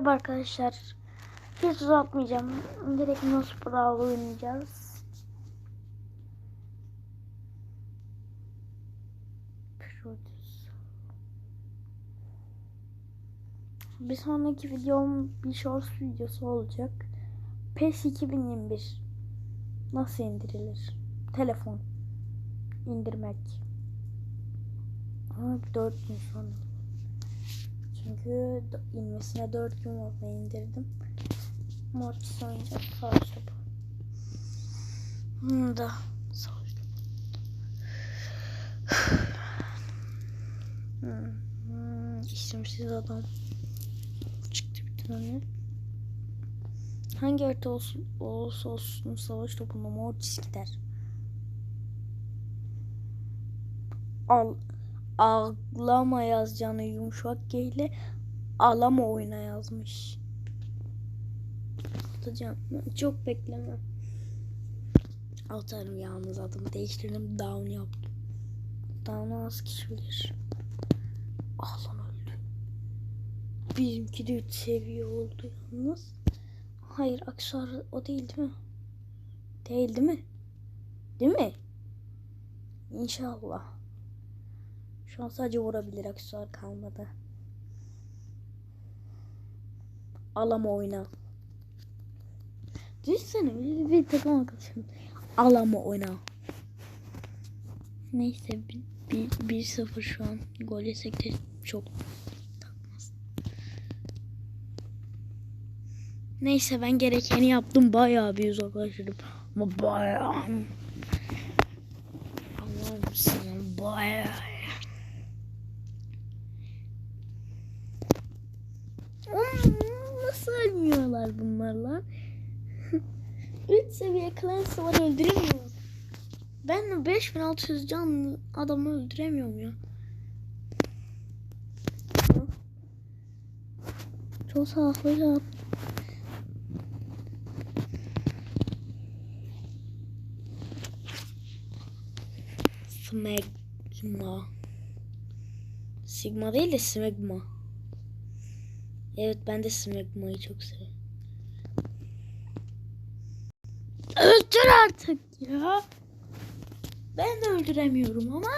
Merhaba arkadaşlar. Hiç uzatmayacağım. Direkt Nos Brawl oynayacağız. Bir sonraki videom bir shorts videosu olacak. PES 2021 nasıl indirilir? Telefon indirmek. Ama 4 gün sonra. Çünkü inmesine 4 gün oldu indirdim. Mortis oynayacak topu. Hmm, da topu. Hmm, hmm, adam. Çıktı bir tane. Hangi harita olsun, olursa olsun savaş topunda Mortis gider. Al, ağlama yazacağını yumuşak G ile ağlama oyna yazmış. Atacağım. Çok bekleme. Atarım yalnız adımı değiştirdim. Down yaptım. Down'u az kişi bilir. Ah lan öldü. Bizimki de 3 seviye oldu yalnız. Hayır Aksar o değil değil mi? Değil değil mi? Değil mi? İnşallah. Şu an sadece vurabilir aksesuar kalmadı. Alama oyna. Düşünsene bir, bir takım arkadaşım. Alama oyna. Neyse bir, bir, bir sıfır şu an. Gol yesek de çok takmaz. Neyse ben gerekeni yaptım. Bayağı bir uzaklaştırdım. Ama bayağı. Allah'ım sana bayağı. Hmm, Nasıl ölmüyorlar bunlar lan? 3 seviye Clancy var öldüremiyoruz. Ben 5600 can adamı öldüremiyorum ya. Çok sağlıklı ya. Smegma. Sigma değil de Smegma. Evet ben de Smegma'yı çok seviyorum. Öldür artık ya. Ben de öldüremiyorum ama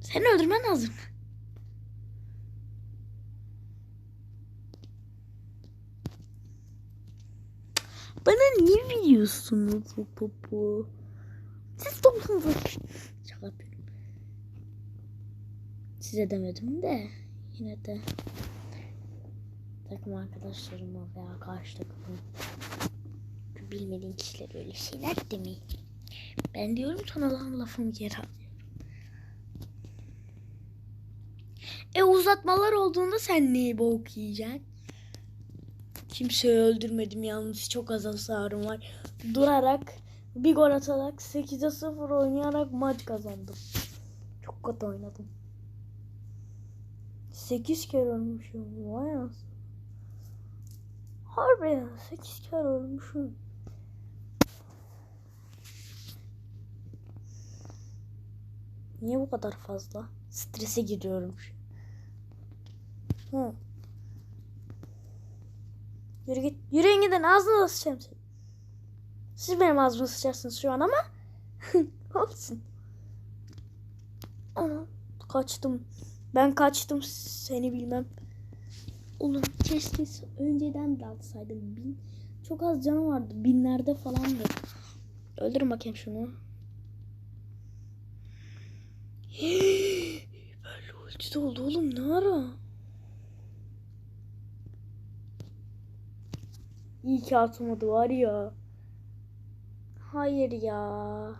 sen öldürmen lazım. Bana niye biliyorsunuz bu popo? Siz toplunuza şaka yapıyorum. Size demedim de yine de takım arkadaşlarıma veya karşı takımın bilmediğin kişilere öyle şeyler demeyin. Ben diyorum sana lan lafımı geri alıyorum. E uzatmalar olduğunda sen neyi bok yiyeceksin? Kimseyi öldürmedim yalnız çok az hasarım var. Durarak bir gol atarak 8'e 0 oynayarak maç kazandım. Çok kötü oynadım. 8 kere ölmüşüm. Vay anasını. Harbi ya 8 kere ölmüşüm. Niye bu kadar fazla? Strese giriyorum. Hı. Yürü git. Yürüyün gidin ağzına sıçacağım seni. Siz benim ağzıma sıçarsınız şu an ama. Olsun. Ana kaçtım. Ben kaçtım seni bilmem. Oğlum keşke önceden de alsaydım. Bin, çok az canı vardı. Binlerde falandı. Öldürün bakayım şunu. Böyle ulti oldu oğlum ne ara? İyi ki atmadı var ya. Hayır ya.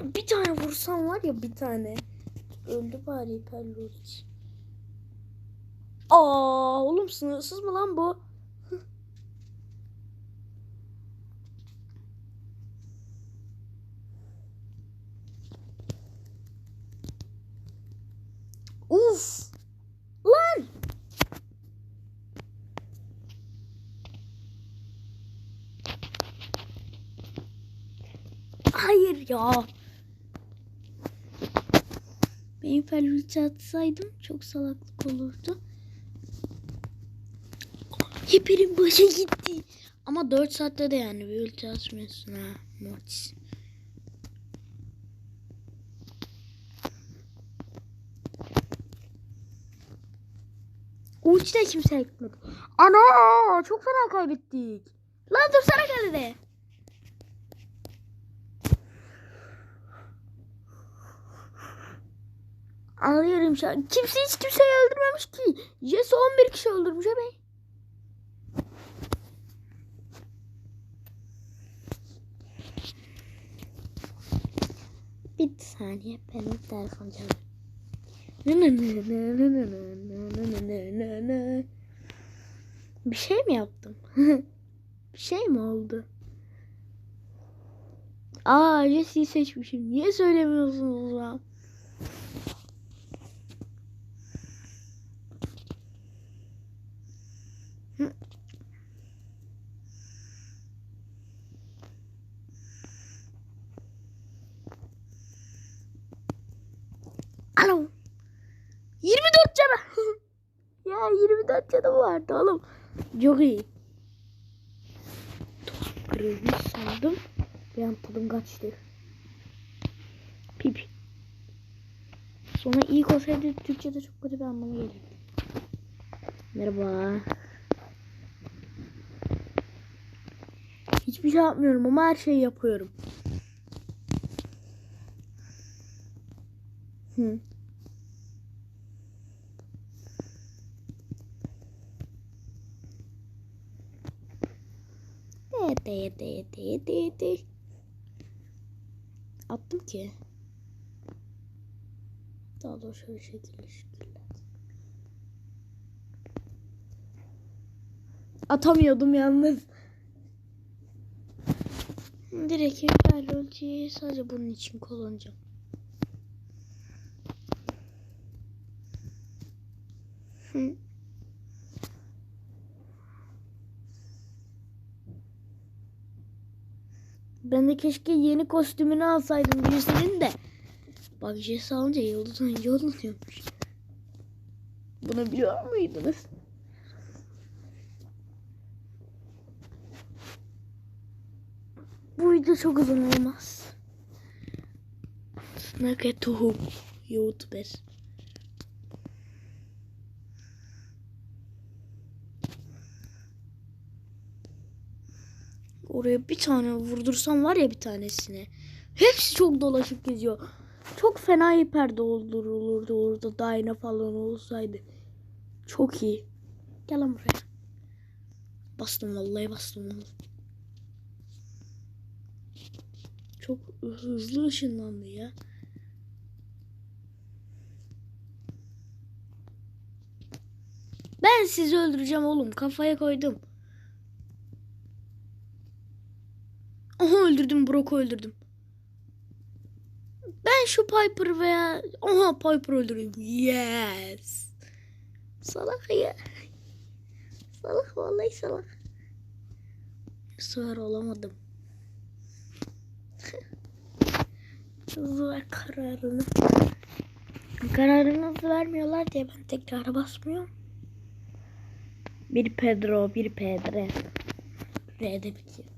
Bir tane vursam var ya bir tane. Öldü bari Perlovic. Aa oğlum sınırsız mı lan bu? Uf! Lan! Ya. Ben hiper ulti atsaydım çok salaklık olurdu. Hiperin başı gitti. Ama 4 saatte de yani bir ulti atmıyorsun ha Mortis. Ulti de kimse gitmedi. Ana çok fena kaybettik. Lan dursana kalede. Ağlıyorum şu an. Kimse hiç kimseyi öldürmemiş ki. Jesse 11 kişi öldürmüş abi. Bir saniye benim telefon çalıyor. Bir şey mi yaptım? Bir şey mi oldu? Aa Jesse'yi seçmişim. Niye söylemiyorsunuz lan? Alo. 24 canı. ya 24 canım vardı oğlum. Çok iyi. Kırılmış sandım. An tadım kaçtı. Pip. Sonra ilk olsaydı Türkçe'de çok kötü bir anlamı gelirdi. Merhaba. Hiçbir şey yapmıyorum ama her şeyi yapıyorum. Hı. De de de de de. Attım ki. Daha doğrusu bir şekilde şekilde. Atamıyordum yalnız. Direkt hiper ultiyi sadece bunun için kullanacağım. Hı. Ben de keşke yeni kostümünü alsaydım birisinin de. Bak Jesse alınca yıldız oyuncu oluyormuş. Bunu biliyor muydunuz? Bu video çok uzun olmaz. Snack tohum. YouTuber. Oraya bir tane vurdursam var ya bir tanesine. Hepsi çok dolaşıp geziyor. Çok fena hiper doldurulurdu orada Dyna falan olsaydı. Çok iyi. Gel lan buraya. Bastım vallahi bastım. Çok hızlı ışınlandı ya. Ben sizi öldüreceğim oğlum. Kafaya koydum. Aha öldürdüm. Brock'u öldürdüm. Ben şu Piper veya... Aha Piper öldürdüm. Yes. Salak ya. Salak vallahi salak. Sığır olamadım. Ver kararını. Kararını vermiyorlar diye ben tekrar basmıyorum. Bir Pedro, bir Pedro. R'de bitiyor.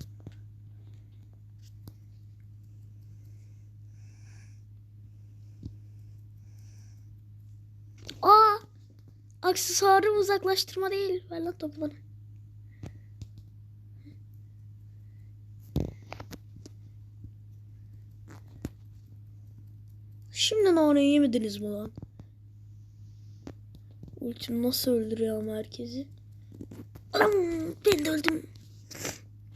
Aa! Aksesuarı uzaklaştırma değil. Ver lan topu. Şimdi nane yemediniz mi lan? Ultim nasıl öldürüyor ama herkesi? Anam ben de öldüm.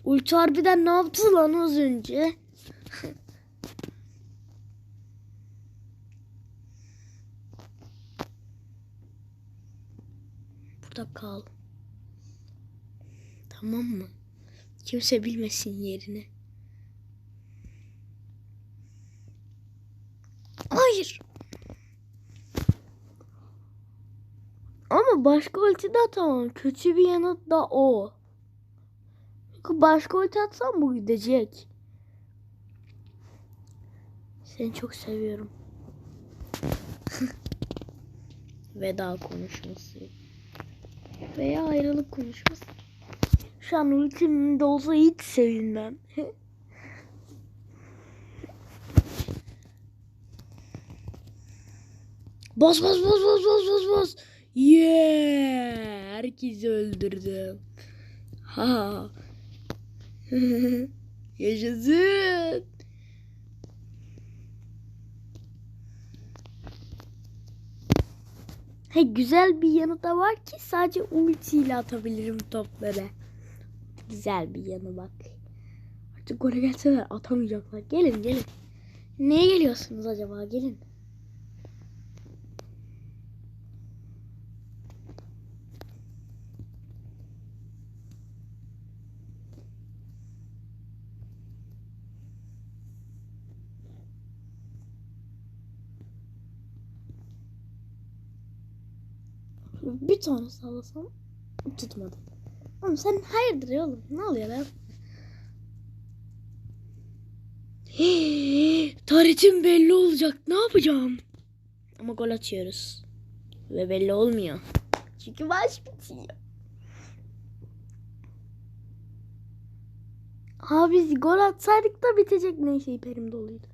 Ulti harbiden ne yaptı lan az önce? kal. Tamam mı? Kimse bilmesin yerini. Hayır. Ama başka ulti de atamam. Kötü bir yanıt da o. Çünkü başka ulti atsam bu gidecek. Seni çok seviyorum. veda konuşması veya ayrılık konuşması. Şu an ultimde olsa hiç sevinmem. Bas bas bas bas bas bas bas. Yeah! Herkesi öldürdüm. Ha. Yaşasın. He güzel bir yanı da var ki sadece ultiyle atabilirim topları. Güzel bir yanı bak. Artık gole gelseler atamayacaklar. Gelin gelin. Neye geliyorsunuz acaba? Gelin. Bir tane sallasam tutmadı. Oğlum sen hayırdır ya oğlum? Ne oluyor lan? Taritim belli olacak. Ne yapacağım? Ama gol atıyoruz. Ve belli olmuyor. Çünkü maç bitiyor. Abi biz gol atsaydık da bitecek neyse hiperim doluydu.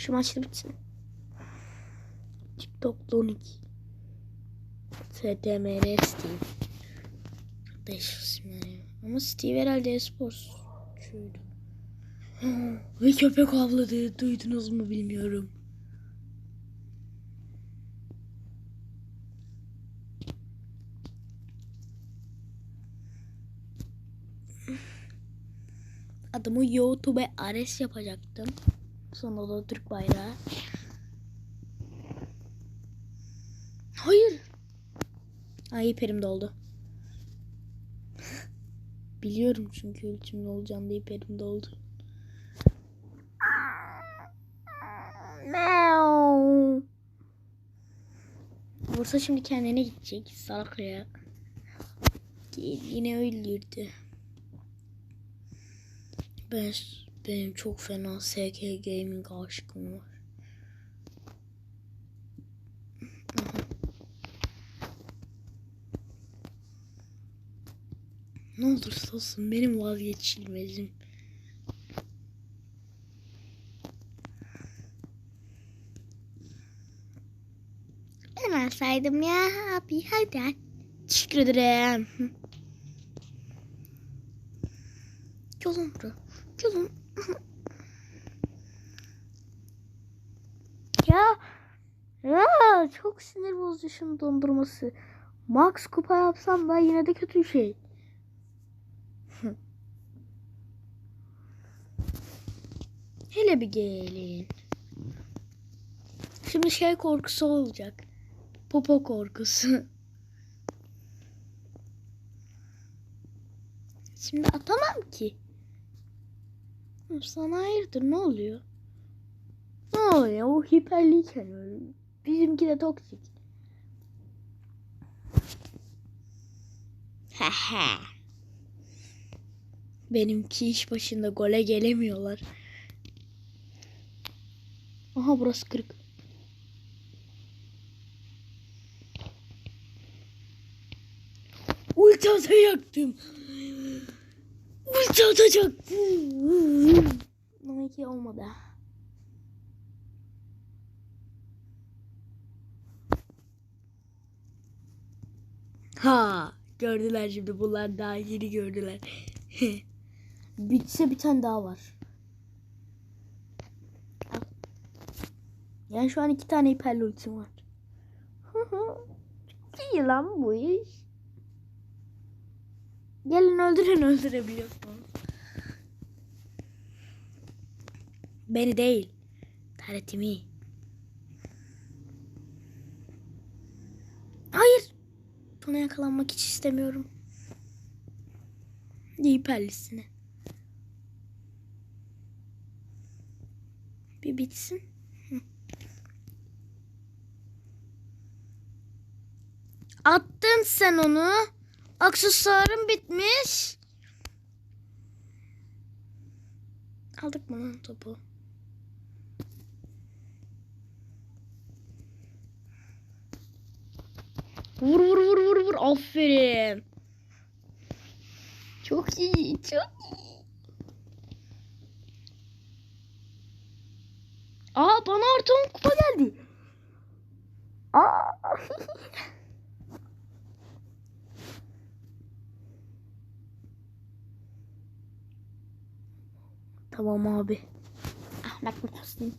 Şu maç da bitsin. TikTok'ta 12. STMR Steve. Değişik isimler Ama Steve herhalde esportçuydu. Ve köpek avladı. Duydunuz mu bilmiyorum. Adımı YouTube Ares yapacaktım. Sonra da Türk bayrağı. Hayır. Ay hiperim doldu. Biliyorum çünkü ultimin olacağını da hiperim doldu. Meow. Bursa şimdi kendine gidecek. Salak ya. Yine öldürdü. Ben benim çok fena SK Gaming aşkım var. Ne olursa olsun benim vazgeçilmezim. Ben alsaydım ya abi hadi. Teşekkür ederim. Bura. Yolun. Ya. Ya çok sinir bozucu şunun dondurması. Max kupa yapsam da yine de kötü şey. Hele bir gelin. Şimdi şey korkusu olacak. Popo korkusu. Şimdi atamam ki. Sana hayırdır ne oluyor? Ne oluyor? O hiperliyken öyle. Bizimki de toksik. Benimki iş başında gole gelemiyorlar. Aha burası kırık. Ulti atacaktım. Ulti atacaktım. Ama ki olmadı. Ha gördüler şimdi bunlar daha yeni gördüler. Bitse bir tane daha var. Al. Yani şu an iki tane hiperli ultim var. İyi lan bu iş. Gelin öldürün öldürebiliyorsunuz. Beni değil. Taretimi. Hayır. Buna yakalanmak hiç istemiyorum. Hiperlisine. Bir bitsin. Attın sen onu. Aksesuarım bitmiş. Aldık mı lan topu? Vur vur vur vur vur. Aferin. Çok iyi. Çok iyi. Aa bana artı 10 kupa geldi. Aa. tamam abi. Ahmet Muhsin.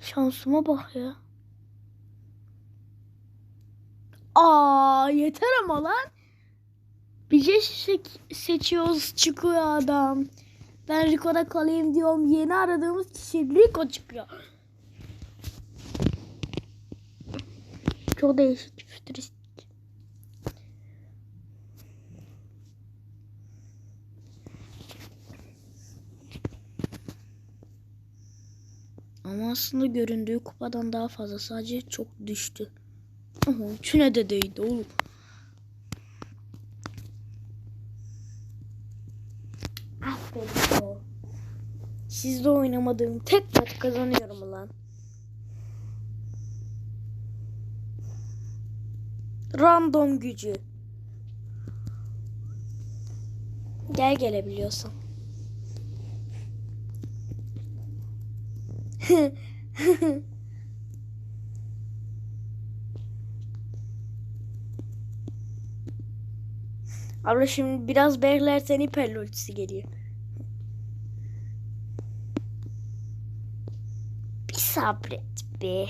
Şansıma bak ya. Aa yeter ama lan. Bir şey se- seçiyoruz çıkıyor adam. Ben Rico'da kalayım diyorum. Yeni aradığımız kişi Rico çıkıyor. Çok değişik fütüristik. Ama aslında göründüğü kupadan daha fazla. Sadece çok düştü. Aha, üçüne de değdi oğlum. Aferin. Sizde oynamadığım tek maç kazanıyorum ulan. Random gücü. Gel gelebiliyorsan. Abla şimdi biraz beklersen hiper ultisi geliyor. Bir sabret be.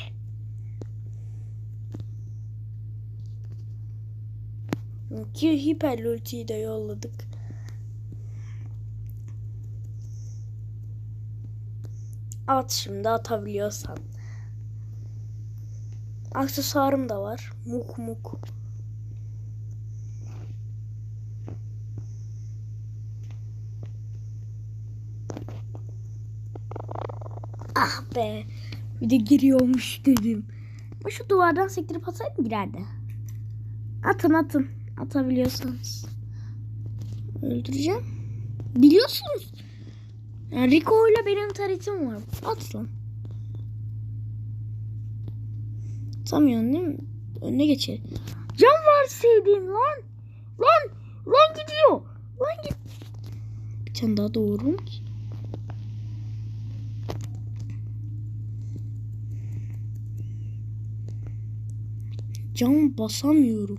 Ki hiper ultiyi de yolladık. At şimdi atabiliyorsan. Aksesuarım da var. Muk muk. Ah be. Bir de giriyormuş dedim. Ama şu duvardan sektirip atsaydım girerdi. Atın atın. Atabiliyorsanız. Öldüreceğim. Biliyorsunuz. Yani Rico ile benim taritim var. At lan. Atamıyorsun değil mi? Önüne geçer. Can var sevdiğim lan. Lan. Lan gidiyor. Lan git. Bir tane daha doğru mu ki? Can basamıyorum.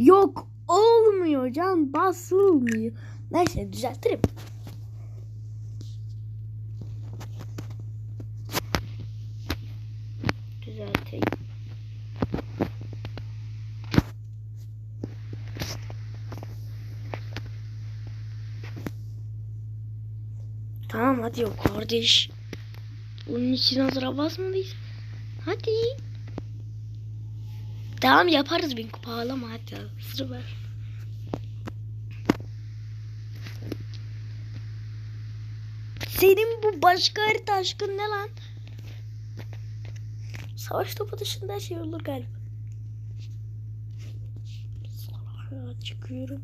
Yok olmuyor can basılmıyor. Neyse düzeltirim. Düzelteyim. Tamam hadi yok kardeş. Bunun için hazıra basmalıyız. Hadi. Tamam yaparız bin kupa ağlama hadi. Sıra ver. Senin bu başka harita aşkın ne lan? Savaş topu dışında her şey olur galiba. Ya çıkıyorum.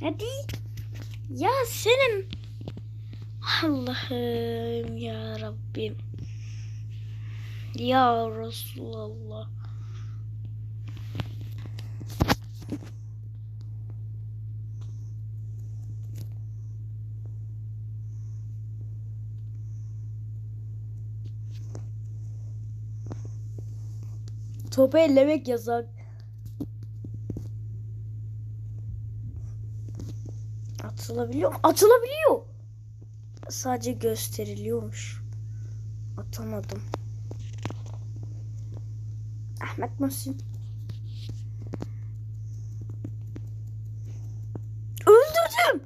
Hadi. Ya senin Allah'ım ya Rabbim. Ya Resulallah. Topu ellemek yasak. Atılabiliyor. Atılabiliyor. Sadece gösteriliyormuş. Atamadım. Ahmet Muhsin. Öldürdüm.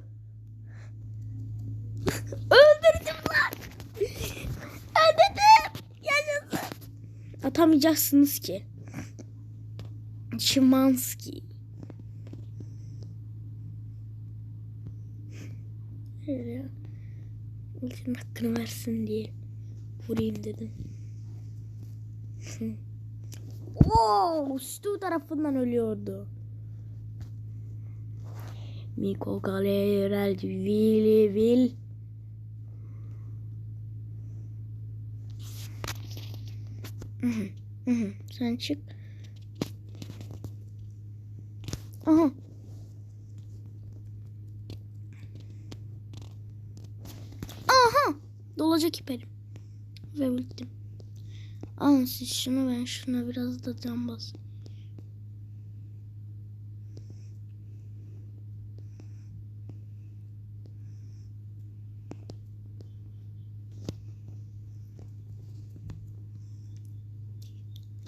Öldürdüm lan. Öldürdüm. Yaşasın. Atamayacaksınız ki. Şimanski. Öyle. Senin hakkını versin diye vurayım dedim. Oo, Stu tarafından ölüyordu. Miko Galerel Vili Vil. Sen çık. Aha. Dolacak iperim. Ve bittim. Alın siz şunu ben şuna biraz da can bas.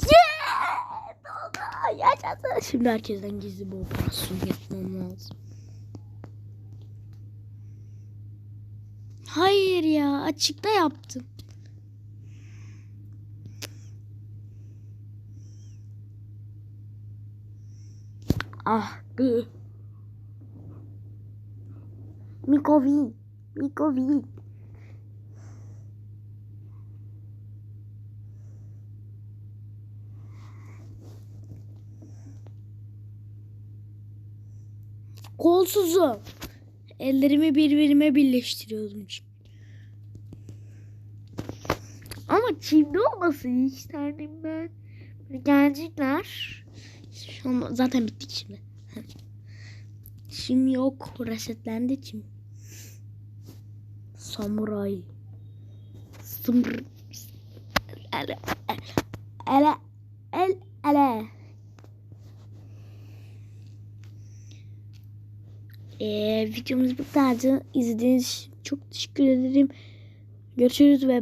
Yeah! Doldu. Yaşasın. Şimdi herkesten gizli bir operasyon yapmam lazım. Hayır ya açıkta yaptım. Ah be. Mikovi. Mikovi. Kolsuzum. Ellerimi birbirime birleştiriyordum çünkü. Ama çimde olmasın isterdim ben. Gelecekler. Şu zaten bittik şimdi. Çim yok. Resetlendi çim. Samuray. Sımr. Ele. Ele. El. Ele. Ee, videomuz bu kadardı. İzlediğiniz için çok teşekkür ederim. Görüşürüz ve